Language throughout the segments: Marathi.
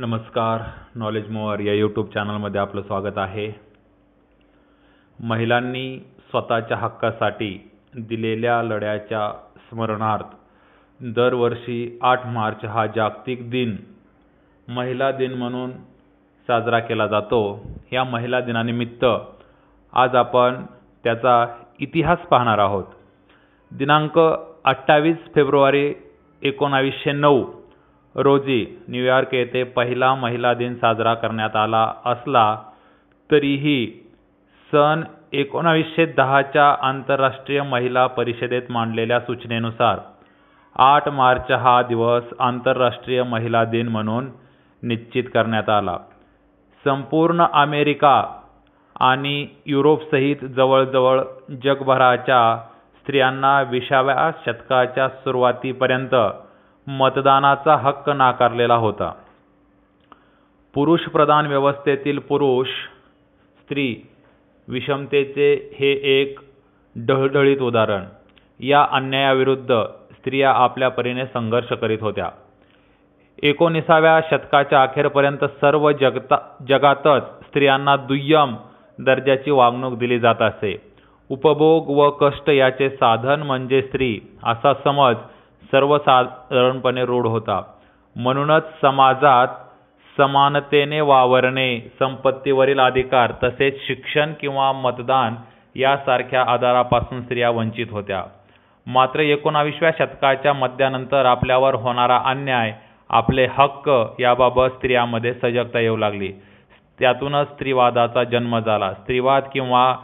नमस्कार नॉलेज मोअर या यूट्यूब चॅनलमध्ये आपलं स्वागत आहे. महिलांनी स्वतःच्या हक्कासाठी दिलेल्या लढ्याच्या स्मरणार्थ दरवर्षी आठ मार्च हा जागतिक दिन महिला दिन म्हणून साजरा केला जातो. या महिला दिनानिमित्त आज आपण त्याचा इतिहास पाहणार आहोत. दिनांक अठ्ठावीस फेब्रुवारी एकोणावीसशे नऊ रोजी न्यूयॉर्क येथे पहिला महिला दिन साजरा करण्यात आला असला तरीही सन एकोणावीसशे दहाच्या आंतरराष्ट्रीय महिला परिषदेत मांडलेल्या सूचनेनुसार आठ मार्च हा दिवस आंतरराष्ट्रीय महिला दिन म्हणून निश्चित करण्यात आला. संपूर्ण अमेरिका आणि युरोपसहित जवळजवळ जगभराच्या स्त्रियांना विसाव्या शतकाच्या सुरुवातीपर्यंत मतदानाचा हक्क नाकारलेला होता. पुरुषप्रधान व्यवस्थेतील पुरुष स्त्री विषमतेचे हे एक ढळढळीत उदाहरण. या अन्यायाविरुद्ध स्त्रिया आपल्या परीने संघर्ष करीत होत्या. एकोणीसाव्या शतकाच्या अखेरपर्यंत सर्व जगता जगातच स्त्रियांना दुय्यम दर्जाची वागणूक दिली जात असे. उपभोग व कष्ट याचे साधन म्हणजे स्त्री असा समज सर्वसाधारणपणे रूढ होता. म्हणूनच समाजात समानतेने वावरणे संपत्तीवरील अधिकार तसेच शिक्षण किंवा मतदान यासारख्या आधारापासून स्त्रिया वंचित होत्या. मात्र एकोणावीसव्या शतकाच्या मध्यानंतर आपल्यावर होणारा अन्याय आपले हक्क याबाबत स्त्रियांमध्ये सजगता येऊ लागली. त्यातूनच स्त्रीवादाचा जन्म झाला. स्त्रीवाद किंवा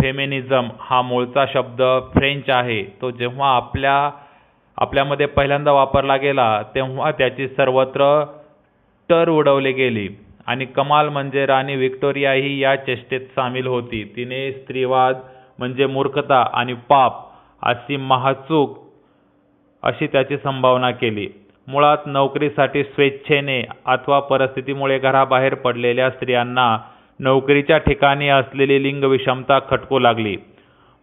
फेमिनिझम हा मूळचा शब्द फ्रेंच आहे. तो जेव्हा आपल्या आपल्यामध्ये पहिल्यांदा वापरला गेला तेव्हा त्याची सर्वत्र टर उडवली गेली. आणि कमाल म्हणजे राणी व्हिक्टोरियाही या चेष्टेत सामील होती. तिने स्त्रीवाद म्हणजे मूर्खता आणि पाप अशी महाचूक अशी त्याची संभावना केली. मुळात नोकरीसाठी स्वेच्छेने अथवा परिस्थितीमुळे घराबाहेर पडलेल्या स्त्रियांना नोकरीच्या ठिकाणी असलेली लिंग विषमता खटकू लागली.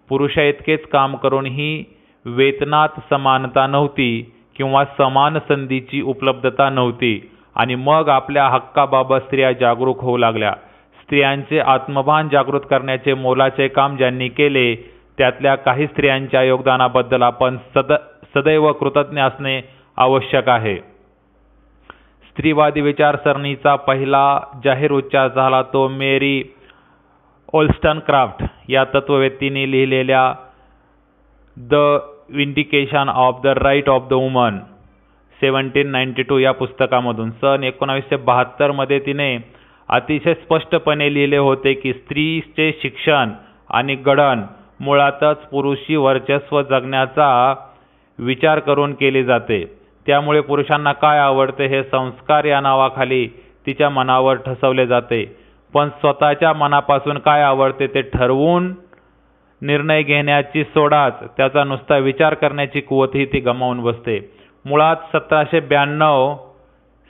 पुरुषा इतकेच काम करूनही वेतनात समानता नव्हती किंवा समान संधीची उपलब्धता नव्हती. आणि मग आपल्या हक्काबाबत स्त्रिया जागरूक होऊ लागल्या. स्त्रियांचे आत्मभान जागृत करण्याचे मोलाचे काम ज्यांनी केले त्यातल्या काही स्त्रियांच्या योगदानाबद्दल आपण सद सदैव कृतज्ञ असणे आवश्यक आहे. स्त्रीवादी विचारसरणीचा पहिला जाहीर उच्चार झाला तो मेरी ओल्स्टन क्राफ्ट या तत्ववेत्तीने लिहिलेल्या the vindication of the right of the woman seventeen ninety two या पुस्तकामधून. सन एकोणावीसशे बहात्तरमध्ये तिने अतिशय स्पष्टपणे लिहिले होते की स्त्रीचे शिक्षण आणि गडण मुळातच पुरुषी वर्चस्व जगण्याचा विचार करून केली जाते. त्यामुळे पुरुषांना काय आवडते हे संस्कार या नावाखाली तिच्या मनावर ठसवले जाते. पण स्वतःच्या मनापासून काय आवडते ते ठरवून निर्णय घेण्याची सोडाच त्याचा नुसता विचार करण्याची कुवतही ती गमावून बसते. मुळात सतराशे ब्याण्णव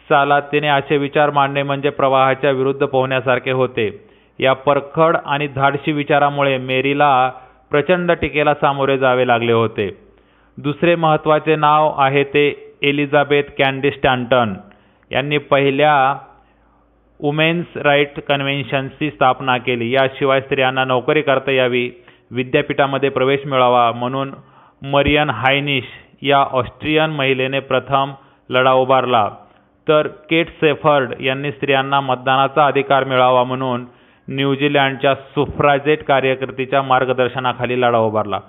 सालात तिने असे विचार मांडणे म्हणजे प्रवाहाच्या विरुद्ध पोहण्यासारखे होते. या परखड आणि धाडशी विचारामुळे मेरीला प्रचंड टीकेला सामोरे जावे लागले होते. दुसरे महत्त्वाचे नाव आहे ते एलिझाबेथ कॅन्डी स्टॅन्टन यांनी पहिल्या वुमेन्स राईट कन्व्हेन्शनची स्थापना केली. याशिवाय स्त्रियांना नोकरी करता यावी विद्यापीठामध्ये प्रवेश मिळावा म्हणून मरियन हायनिश या ऑस्ट्रियन महिलेने प्रथम लढा उभारला. तर केट सेफर्ड यांनी स्त्रियांना मतदानाचा अधिकार मिळावा म्हणून न्यूझीलँडच्या सुफ्राजेट कार्यकर्तीच्या मार्गदर्शनाखाली लढा उभारला.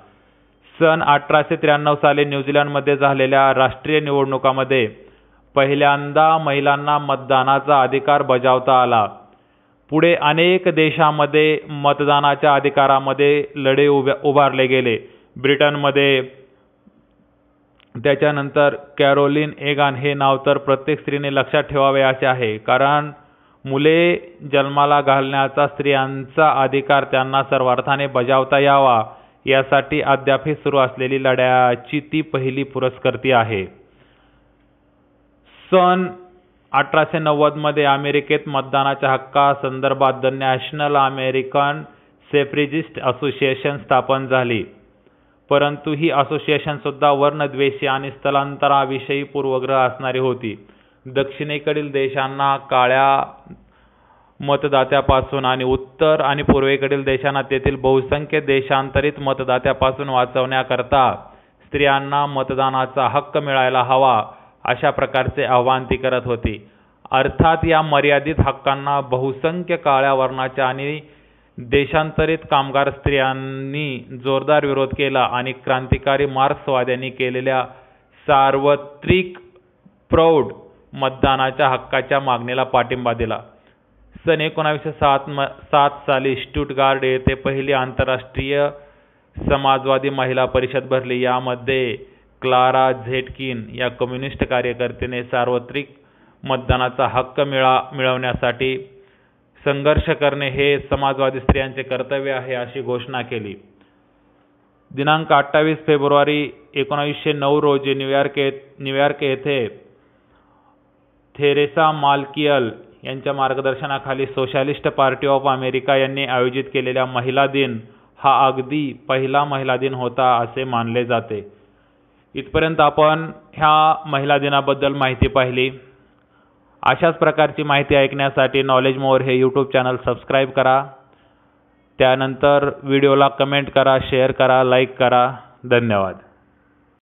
सन अठराशे त्र्याण्णव साली न्यूझीलंडमध्ये झालेल्या राष्ट्रीय निवडणुकामध्ये पहिल्यांदा महिलांना मतदानाचा अधिकार बजावता आला. पुढे अनेक देशामध्ये मतदानाच्या अधिकारामध्ये लढे उभ्या उभारले गेले. ब्रिटनमध्ये त्याच्यानंतर कॅरोलिन एगान हे नाव तर प्रत्येक स्त्रीने लक्षात ठेवावे असे आहे. कारण मुले जन्माला घालण्याचा स्त्रियांचा अधिकार त्यांना सर्वार्थाने बजावता यावा यासाठी अद्यापही सुरू असलेली लढ्याची ती पहिली पुरस्कर्ती आहे. सन अठराशे नव्वदमध्ये अमेरिकेत मतदानाच्या हक्कासंदर्भात the national American suffragist association स्थापन झाली. परंतु ही असोसिएशनसुद्धा वर्णद्वेषी आणि स्थलांतराविषयी पूर्वग्रह असणारी होती. दक्षिणेकडील देशांना काळ्या मतदात्यापासून आणि उत्तर आणि पूर्वेकडील देशांना तेथील बहुसंख्य देशांतरित मतदात्यापासून वाचवण्याकरता स्त्रियांना मतदानाचा हक्क मिळायला हवा. अशा प्रकारचे आव्हान ती करत होती. अर्थात या मर्यादित हक्कांना बहुसंख्य काळ्या वर्णाच्या आणि देशांतरित कामगार स्त्रियांनी जोरदार विरोध केला आणि क्रांतिकारी मार्क्सवाद्यांनी केलेल्या सार्वत्रिक प्रौढ मतदानाच्या हक्काच्या मागणीला पाठिंबा दिला. सन एकोणावीसशे सात म सात साली स्टुटगार्ड येथे पहिली आंतरराष्ट्रीय समाजवादी महिला परिषद भरली. यामध्ये क्लारा झेटकिन या कम्युनिस्ट कार्यकर्त्याने सार्वत्रिक मतदानाचा हक्क मिळा मिळवण्यासाठी संघर्ष करणे हे समाजवादी स्त्रियांचे कर्तव्य आहे अशी घोषणा केली. दिनांक अठ्ठावीस फेब्रुवारी एकोणावीसशे नऊ रोजी न्यूयॉर्क न्यूयॉर्क येथे थेरेसा मालकियल यांच्या मार्गदर्शनाखाली सोशालिस्ट पार्टी ऑफ अमेरिका यांनी आयोजित केलेला महिला दिन हा अगदी पहिला महिला दिन होता असे मानले जाते. इथपर्यंत आपण ह्या महिला दिनाबद्दल माहिती पाहिली. अशाच प्रकारची माहिती ऐकण्यासाठी नॉलेज मोर हे यूट्यूब चॅनल सबस्क्राईब करा. त्यानंतर व्हिडिओला कमेंट करा शेअर करा लाईक करा. धन्यवाद.